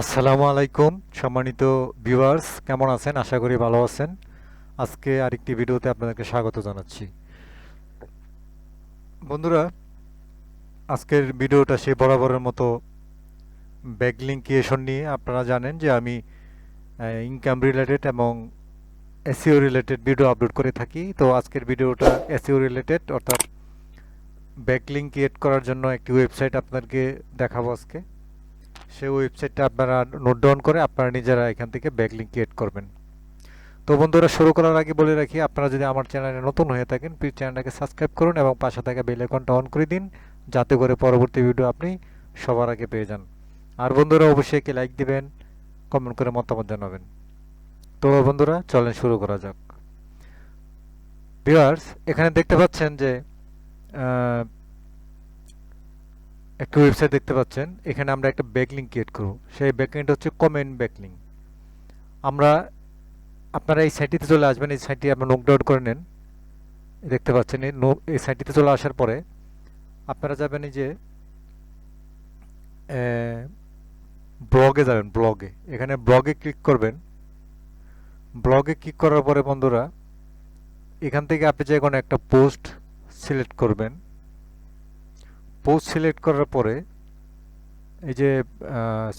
আসসালামু আলাইকুম, সম্মানিত ভিউয়ার্স, কেমন আছেন? আশা করি ভালো আছেন। আজকে আরেকটি ভিডিওতে আপনাদেরকে স্বাগত জানাচ্ছি। বন্ধুরা, আজকের ভিডিওটা সে বরাবরের মতো ব্যাকলিং ক্রিয়েশন নিয়ে আপনারা জানেন যে আমি ইনকাম রিলেটেড এবং এসিও রিলেটেড ভিডিও আপলোড করে থাকি। তো আজকের ভিডিওটা এসিও রিলেটেড অর্থাৎ ব্যাকলিং ক্রিয়েট করার জন্য একটি ওয়েবসাইট আপনাদেরকে দেখাবো আজকে। সেই ওয়েবসাইটটা আপনারা নোট ডাউন করে আপনারা নিজেরা এখান থেকে ব্যাকলিং ক্রিয়েট করবেন। তো বন্ধুরা, শুরু করার আগে বলে রাখি, আপনারা যদি আমার চ্যানেলে নতুন হয়ে থাকেন প্লিজ চ্যানেলটাকে সাবস্ক্রাইব করুন এবং পাশে থাকা বেল আইকনটা অন করে দিন, যাতে করে পরবর্তী ভিডিও আপনি সবার আগে পেয়ে যান। আর বন্ধুরা, অবশ্যই একে লাইক দিবেন কমেন্ট করে মতামত জানাবেন। তো বন্ধুরা, চলেন শুরু করা যাক। ভিউয়ার্স এখানে দেখতে পাচ্ছেন যে একটা ওয়েবসাইট দেখতে পাচ্ছেন। এখানে আমরা একটা ব্যাকলিং ক্রিয়েট করব। সেই ব্যাকলিংটা হচ্ছে কমেন্ট ব্যাকলিং আমরা আপনারা এই সাইটটিতে চলে আসবেন। এই সাইটটি আপনার নোট ডাউন করে নেন। দেখতে পাচ্ছেন, এই এই সাইটটিতে চলে আসার পরে আপনারা যাবেন এই যে ব্লগে যাবেন ব্লগে এখানে ব্লগে ক্লিক করবেন। ব্লগে ক্লিক করার পরে বন্ধুরা, এখান থেকে আপনি যে কোনো একটা পোস্ট সিলেক্ট করবেন। পোস্ট সিলেক্ট করার পরে এই যে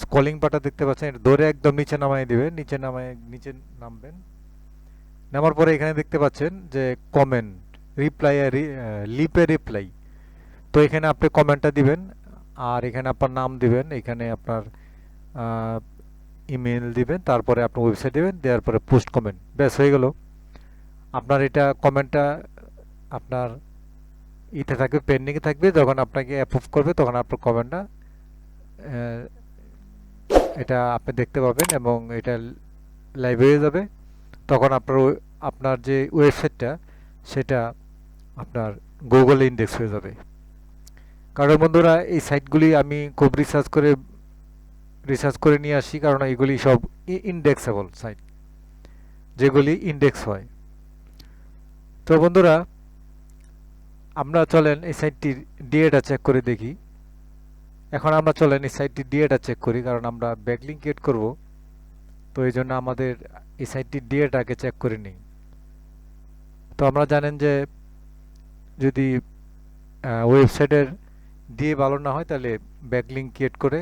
স্কলিং পাটা দেখতে পাচ্ছেন, এটা ধরে একদম নিচে নামাই দিবেন, নিচে নামাই নিচে নামবেন। নামার পরে এখানে দেখতে পাচ্ছেন যে কমেন্ট রিপ্লাই লিপে রিপ্লাই তো এখানে আপনি কমেন্টটা দিবেন, আর এখানে আপনার নাম দিবেন, এখানে আপনার ইমেল দিবেন, তারপরে আপনার ওয়েবসাইট দিবেন, দেওয়ার পরে পোস্ট কমেন্ট ব্যাস, হয়ে গেল। আপনার এটা কমেন্টটা আপনার ইতে থাকবে পেন্ডিংয়ে থাকবে, যখন আপনাকে অ্যাপ্রুভ করবে, তখন আপনার কমেন্টটা এটা আপনি দেখতে পাবেন এবং এটা হয়ে যাবে। তখন আপনার আপনার যে ওয়েবসাইটটা সেটা আপনার গুগলে ইন্ডেক্স হয়ে যাবে। কারণ বন্ধুরা, এই সাইটগুলি আমি খুব রিসার্চ করে রিসার্চ করে নিয়ে আসি, কারণ এগুলি সব ইন্ডেক্সেবল সাইট যেগুলি ইন্ডেক্স হয়। তো বন্ধুরা আমরা চলেন এই সাইটটির ডিএটা চেক করে দেখি। এখন আমরা চলেন এই সাইটটির ডিএটা চেক করি, কারণ আমরা ব্যাকলিং ক্রিয়েট করব। তো এই জন্য আমাদের এই সাইটটির ডিএটাকে চেক করে নিই। তো আমরা জানেন যে যদি ওয়েবসাইটের দিয়ে ভালো না হয়, তাহলে ব্যাকলিং ক্রিয়েট করে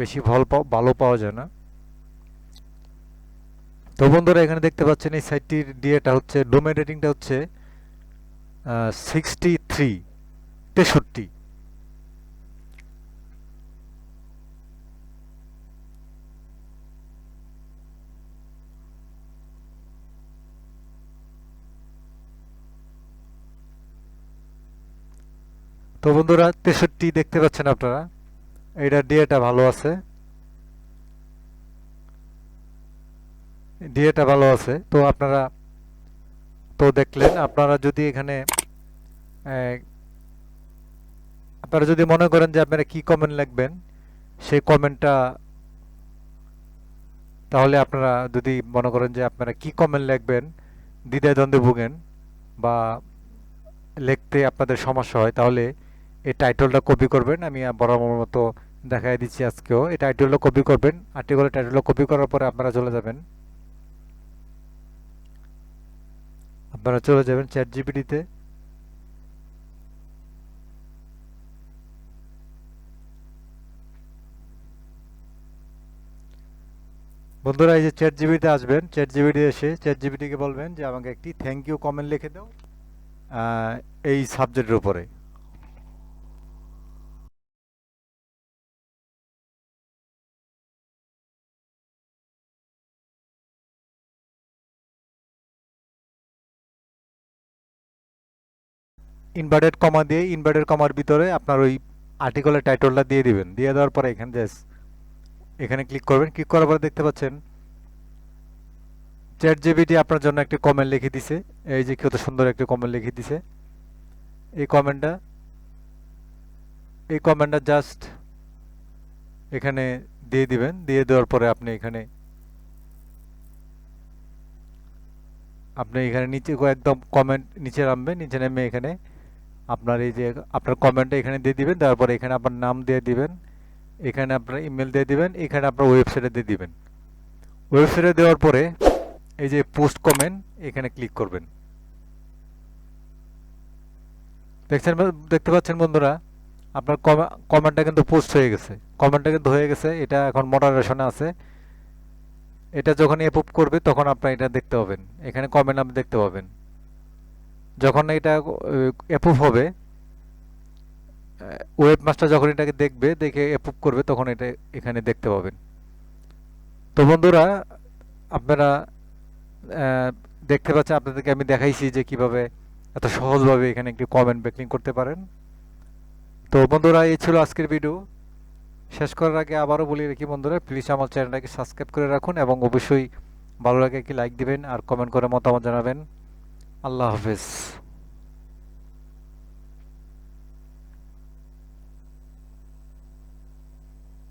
বেশি ভালো ভালো পাওয়া যায় না। তো বন্ধুরা, এখানে দেখতে পাচ্ছেন এই সাইটটির ডিএটা হচ্ছে ডোমেন রেটিংটা হচ্ছে সিক্সটি থ্রি, তেষট্টি। তো বন্ধুরা, তেষট্টি দেখতে পাচ্ছেন আপনারা। এটা ডিএটা ভালো আছে। ডিএটা ভালো আছে। তো আপনারা তো দেখলেন আপনারা যদি এখানে আপনারা যদি মনে করেন যে আপনারা কি কমেন্ট লিখবেন, সেই কমেন্টটা তাহলে আপনারা যদি মনে করেন যে আপনারা কি কমেন্ট লিখবেন দ্বিধায় দ্বন্দ্বে ভুগেন বা লিখতে আপনাদের সমস্যা হয়, তাহলে এই টাইটেলটা কপি করবেন। আমি বরাবর মতো দেখাই দিচ্ছি আজকেও। এই টাইটেলটা কপি করবেন আর্টিকেলের টাইটেলটা কপি করার পরে আপনারা চলে যাবেন। আপনারা চলে যাবেন চ্যাট জিপিটিতে বন্ধুরা, এই যে চ্যাট জিবিতে আসবেন চ্যাট জিবিটি এসে চ্যাট জিবিটিকে বলবেন যে আমাকে একটি থ্যাংক ইউ কমেন্ট লিখে দাও এই সাবজেক্টের উপরে। ইনভার্টেড কমা দিয়ে ইনভার্টেড কমার ভিতরে আপনার ওই আর্টিকেলের টাইটেলটা দিয়ে দিবেন। দিয়ে দেওয়ার পরে এখানে জাস্ট এখানে ক্লিক করবেন। ক্লিক করার পরে দেখতে পাচ্ছেন চ্যাট জিবিটি আপনার জন্য একটি কমেন্ট লিখে দিছে। এই যে কত সুন্দর একটি কমেন্ট লিখে দিছে। এই কমেন্টটা এই কমেন্টটা জাস্ট এখানে দিয়ে দিবেন। দিয়ে দেওয়ার পরে আপনি এখানে আপনি এখানে নিচে একদম কমেন্ট নিচে নামবেন। নিচে নেমে এখানে আপনার এই যে আপনার কমেন্টটা এখানে দিয়ে দিবেন, তারপরে এখানে আপনার নাম দিয়ে দিবেন, এখানে আপনার ইমেল দিয়ে দিবেন, এখানে আপনার ওয়েবসাইটে দিয়ে দিবেন। ওয়েবসাইটে দেওয়ার পরে এই যে পোস্ট কমেন্ট এখানে ক্লিক করবেন। দেখছেন দেখতে পাচ্ছেন বন্ধুরা? আপনার কমেন্টটা কিন্তু পোস্ট হয়ে গেছে। কমেন্টটা কিন্তু হয়ে গেছে, এটা এখন মডারেশনে আছে। এটা যখন অ্যাপ্রুভ করবে, তখন আপনার এটা দেখতে পাবেন। এখানে কমেন্ট আপনি দেখতে পাবেন। যখন এটা অ্যাপ্রুভ হবে ওয়েব মাস্টার যখন এটাকে দেখবে, দেখে অ্যাপ্রুভ করবে, তখন এটা এখানে দেখতে পাবেন। তো বন্ধুরা, আপনারা দেখতে পাচ্ছেন, আপনাদেরকে আমি দেখাইছি যে কীভাবে এত সহজভাবে এখানে একটি কমেন্ট ব্যাকলিং করতে পারেন। তো বন্ধুরা, এই ছিল আজকের ভিডিও শেষ করার আগে আবারও বলি রাখি বন্ধুরা প্লিজ আমার চ্যানেলটাকে সাবস্ক্রাইব করে রাখুন এবং অবশ্যই ভালো লাগে কি লাইক দিবেন আর কমেন্ট করে মতামত জানাবেন। আল্লাহ হাফেজ